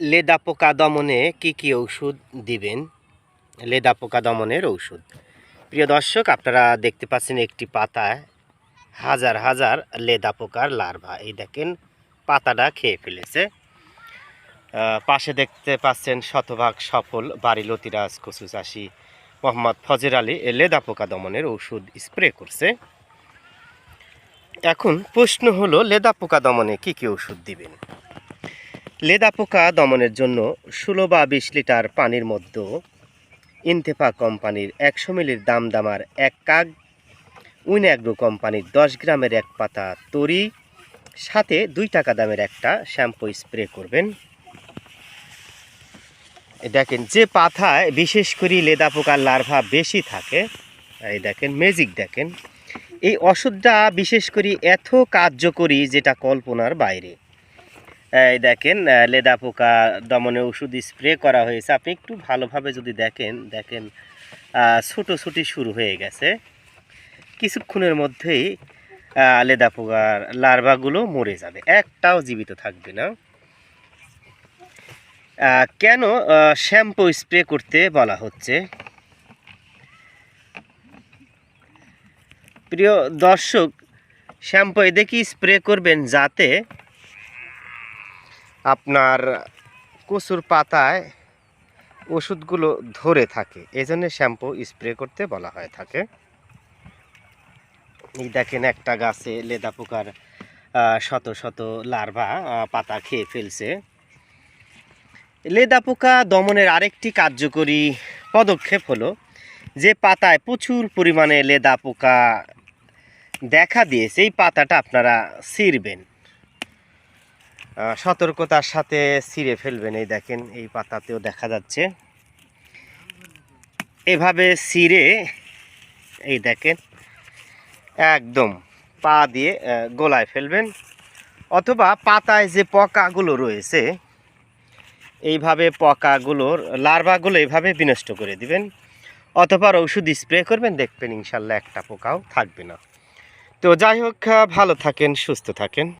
লেদা পোকা দমনে কি কি ঔষধ দিবেন? লেদা পোকা দমনের ঔষধ। প্রিয় দর্শক, আপনারা দেখতে পাচ্ছেন একটি পাতায় হাজার হাজার লেদা পোকার লার্ভা। এই দেখেন, পাতাটা খেয়ে ফেলেছে। পাশে দেখতে পাচ্ছেন শতভাগ সফল বাড়ি লতিরাজ কচু চাষি মোহাম্মদ ফজের আলী এ লেদা পোকা দমনের ওষুধ স্প্রে করছে। এখন প্রশ্ন হলো লেদা পোকা দমনে কি কি ওষুধ দিবেন? লেদা পোকা দমনের জন্য ষোলো বা বিশ লিটার পানির মধ্যে ইনতেফা কোম্পানির একশো মিলির দাম দামার এক কাগ উইনঅ্যাগ্রো কোম্পানির দশ গ্রামের এক পাতা তরি, সাথে দুই টাকা দামের একটা শ্যাম্পু স্প্রে করবেন। দেখেন, যে পাথায় বিশেষ করে লেদা পোকার লার্ভা বেশি থাকে, এই দেখেন, ম্যাজিক দেখেন, এই ওষুধটা বিশেষ করে এত কার্যকরী যেটা কল্পনার বাইরে। এই দেখেন লেদা পোকা দমনে ওষুধ স্প্রে করা হয়েছে। আপনি একটু ভালোভাবে যদি দেখেন দেখেন আহ, ছোটোছুটি শুরু হয়ে গেছে। কিছুক্ষণের মধ্যেই লেদা পোকার লার্ভাগুলো মরে যাবে। একটাও জীবিত থাকবে না। কেন শ্যাম্পু স্প্রে করতে বলা হচ্ছে? প্রিয় দর্শক শ্যাম্পু দেখি স্প্রে করবেন যাতে আপনার কচুর পাতায় ওষুধগুলো ধরে থাকে। এই জন্য শ্যাম্পু স্প্রে করতে বলা হয়ে থাকে। এই দেখেন একটা গাছে লেদা পোকার শত শত লার্ভা পাতা খেয়ে ফেলছে। লেদা পোকা দমনের আরেকটি কার্যকরী পদক্ষেপ হলো যে পাতায় প্রচুর পরিমাণে লেদা পোকা দেখা দিয়েছে, এই পাতাটা আপনারা ছিঁড়বেন। সতর্কতার সাথে ছিঁড়ে ফেলবেন এই দেখেন, এই পাতাতেও দেখা যাচ্ছে। এভাবে ছিঁড়ে, এই দেখেন, একদম পা দিয়ে গোলায় ফেলবেন। অথবা পাতায় যে পোকাগুলো রয়েছে, এইভাবে পোকাগুলোর, লার্ভাগুলো এইভাবে বিনষ্ট করে দিবেন। অথবা ওষুধ স্প্রে করবেন, দেখবেন ইনশাল্লাহ একটা পোকাও থাকবে না। তো যাই হোক ভালো থাকেন, সুস্থ থাকেন।